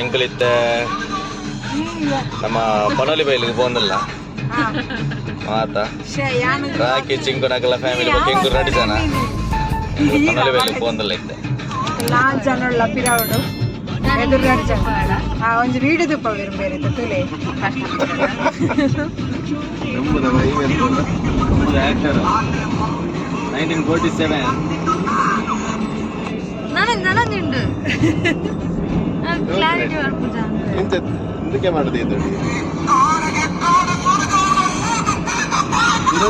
ಎಂಕಲಿತ್ತ ನಮ್ಮ ಪನೋಲಿ ಬೈಲಿಗೆ ಬಂದಿಲ್ಲ. ಮಾತ. ರಾಕಿ ಚಿಂಕು ನಕಲ ಫ್ಯಾಮಿಲಿ ಕೆಂಕು ರೆಡಿ ಜನ ಪನೋಲಿ ಬೈಲಿಗೆ ಬಂದಿಲ್ಲ ಇತ್ತೆ ನಾಲ್ ಜನಲ್ಲ ಪಿರಾವಡು ಎದುರು ಜನ ಆ ಒಂಜಿ ವೀಡಿಯೋ ತುಪ್ಪ ಬೇರೆ ಬೇರೆ ತುಲೆ. ನೈನ್ಟೀನ್ ಫೋರ್ಟಿ ಸೆವೆನ್ ನನಗೆ ನನಗುಂಡು ಕ್ಲಾರಿಟಿ ಬರ್ಪುಜ ಮಾಡುದು ಮಾಡಿದೆ ಇದು? Hero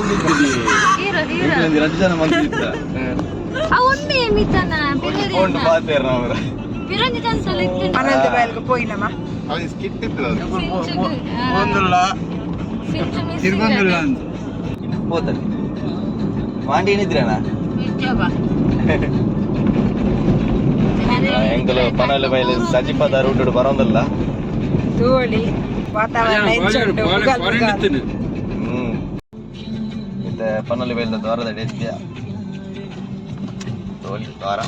hero. ಎರಡು ಜನ ಮಂದಿದ್ದ ಆ ಒಮ್ಮೆ ಮಿತ್ತನ ಕೊಂಡು ಪಾತೇರ ಅವ್ರ. ಪಿರಂಜಿ ಚಾನ್ಸಲ್ಲ ಇತ್ತು ಅನಂತ ಬಯಲ್ಗೆ ಪೋಯಿನಮ್ಮ ಅವ್ನಿಗೆ ಸ್ಕಿಟ್ ಇತ್ತು ಒಂದುಲ್ಲ. ಎಂಕಲು ಪನೋಲಿ ಬೈಲಿ ಸಜಿಪದ ರೂಟ್ ಬರೋದಿಲ್ಲ ಧೂಳಿ ವಾತಾವರಣ ಹೆಚ್ಚುಂಟು ಉಗಾಲ್ ಉಗಾಲ್. ಹ್ಮ್ ಮತ್ತೆ ಪನೋಲಿ ಬೈಲಿನ ದ್ವಾರದ ಡೆತ್ಯ ತೋಲಿ ದ್ವಾರ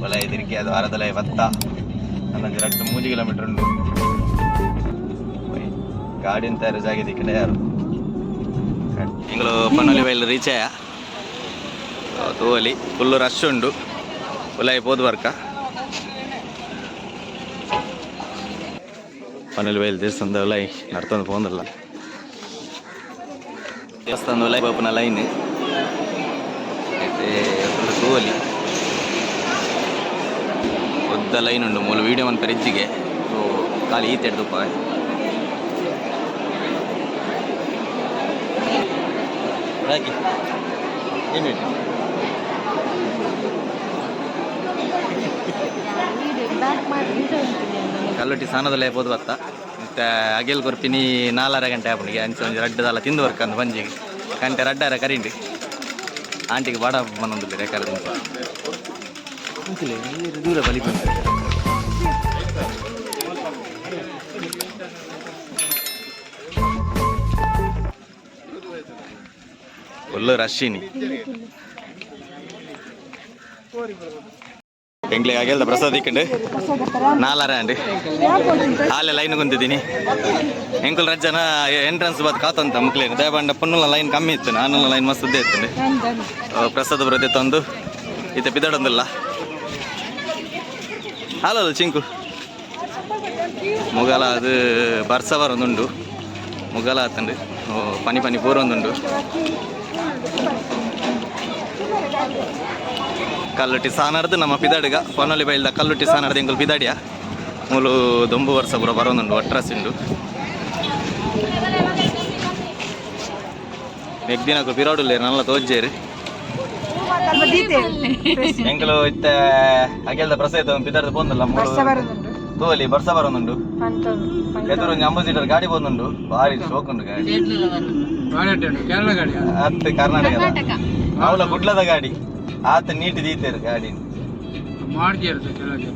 ಹೊಲ ಎದಿರಿಕೆ ದ್ವಾರದಲ್ಲ ಭತ್ತ ಹನ್ನೊಂದು ಎರಡು ಮೂರು ಕಿಲೋಮೀಟರ್ ಉಂಟು ಗಾಡಿ ಅಂತ ಜಾಗ ಕಡೆ ಯಾರು ಇಂಗಳು ಪನೋಲಿ ಬೈಲ್ ರೀಚ್ ಆಯ ತೋಲಿ ಫುಲ್ಲು ರಶ್ ಉಂಡು ಉಲಾಯಿ ಪೋದು ಬರ್ಕ ಪನೋಲಿ ಬೈಲ್ ದೇವಸ್ಥಾನದ ಉಲಾಯಿ ನಡ್ಕೊಂಡು ಪೋಂದಲ್ಲ ದೇವಸ್ಥಾನದ ಉಲಾಯಿ ಪೋಪನ ಲೈನ್ అయితే ఫుల్ తోలి ಉದ್ದ ಲೈನ್ ಉಂಡು ಮೂಲ ವೀಡಿಯೋ ಮನ್ಪರ ಇಜ್ಜಿಗೆ ಸೊ ಖಾಲಿ ಈತ ಎಡ್ದುಪ್ಪ ಹಾಗೆ ಏನು ಕಲ್ಲೊಟ್ಟಿ ಸ್ನಾನದಲ್ಲೇ ಹೋದ್ ಬತ್ತ ಮತ್ತು ಅಗೆಲ್ ಕೊರ್ಪಿನಿ ನಾಲ್ಕರ ಗಂಟೆ ಆಪಣಿಗೆ ಅಂಚ ಒಂಜಿ ರಡ್ಡದಲ್ಲ ತಿಂದು ಬರ್ಕಂದು ಬಂಜಿಗೆ ಗಂಟೆ ರಡ್ಡಾರ ಕರೀಂಡಿ. ಆಂಟಿಗೆ ಬಾಡ ಮನೊಂದು ರೇಖಾರ ದೂರ ಬಲಿ ಕೋರಿ ರಶ್ಶಿನಿ. ಬೆಂಗ್ಳಿಗೆ ಆಗಿಲ್ದ ಪ್ರಸಾದ ಇಕ್ಕಂಡು. ನಾಲ್ಕರ ಅಂಡಿ ಅಲ್ಲೇ ಲೈನ್ ಕುಂತಿದ್ದೀನಿ. ಎಂಕುಲ್ ರಜ್ಜನ ಎಂಟ್ರೆನ್ಸ್ ಬದ್ ಕಾತಂತ ಮುಕ್ಲೇನು ದಯಬಂಡ ಪುನ್ನ ಲೈನ್ ಕಮ್ಮಿ ಇತ್ತು. ನಾನು ಲೈನ್ ಮಸ್ತ್ ಇದ್ದೇ ಇತ್ತು ಪ್ರಸಾದ ಬರೋದೇ ತಂದು ಇತ್ತೆ ಬಿದ್ದಾಡೊಂದಿಲ್ಲ. ಹಾಲಲ್ಲ ಚಿಂಕು. ಮುಗಲ ಅದು ಬರ್ಸ ಬರೋದುಂಡು ಮುಗಲ ಆತಂಡು. ಪನಿ ಪನಿ ಪೂರೊಂದುಂಡು ಕಲ್ಲುಟ್ಟಿ ಸಾನರ್ದು ನಮ್ಮ ಪಿದಾಡಿಗ. ಪೊನ್ನೊಲಿ ಬೈಲ್ದ ಕಲ್ಲುಟ್ಟಿ ಸಾನರ್ದು ಎಂಕುಲು ಪಿದಾಡಿಯ. ಮೂಲು ದೊಂಬು ವರ್ಷ ಪೂರ ಬರೋನುಂಡು ಒಟ್ರಸಿಂಡು ನೆಗ್ದಿನಕು ಪಿರಾಡುಲ್ಲೇರು ನಲ್ಲ detail. ಎಂಕಲು ಇತ್ತ ಅಗೆಲ್ದ ಪ್ರಸಾದ ಪಿದಾರ್ದು ಬಂದಲ್ಲ ವರ್ಷ ತೋಲಿ ಬರ್ಸ ಬರೋನುಂಡು. ಎದುರು ಒಂದು ಅಂಬು ಸೀಟರ್ ಗಾಡಿ ಬಂದುಂಡು ಭಾರಿ ಶೋಕ್ ಉಂಟು ಗಾಡಿ. ಅತ್ತೆ ಕರ್ನಾಟಕ. ಕರ್ನಾಟಕದ ಅವಳ ಗುಡ್ಲದ ಗಾಡಿ. ಆತ ನೀಟ್ ದೀತೇರು ಗಾಡಿ. ಕರ್ನಾಟಕ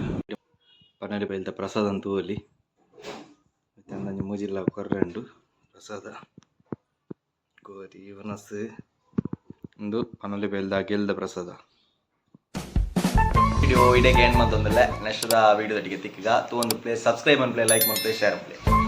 ಪನ್ನಡಿ ಬೈಲ್ದ ಪ್ರಸಾದ ಅಂತೂ ಅಲ್ಲಿ ಮತ್ತೆ ಅಂದಂಜಿ ಮೂಜಿಲ್ಲ ಕೊರ್ರೆಂಡು ಪ್ರಸಾದ. ಗೋರಿ ವನಸ್. ಒಂದು ಪನಲಿ ಬೈಲ್ದ ಗೆಲ್ದ ಪ್ರಸಾದ. ವಿಡಿಯೋ ಇಡೇಗೆ ಏನು ಮತ್ತೊಂದಿಲ್ಲ ನೆಕ್ಸ್ಟ್ ವಿಡಿಯೋದೊಟ್ಟಿಗೆ ಅಡಿಗೆ ತೂ ಪ್ಲೇ ಸಬ್ಸ್ಕ್ರೈಬ್ ಅನ್ ಪ್ಲೇ ಲೈಕ್ ಮಾಡಿ ಪ್ಲೇ ಶೇರ್ ಪ್ಲೇ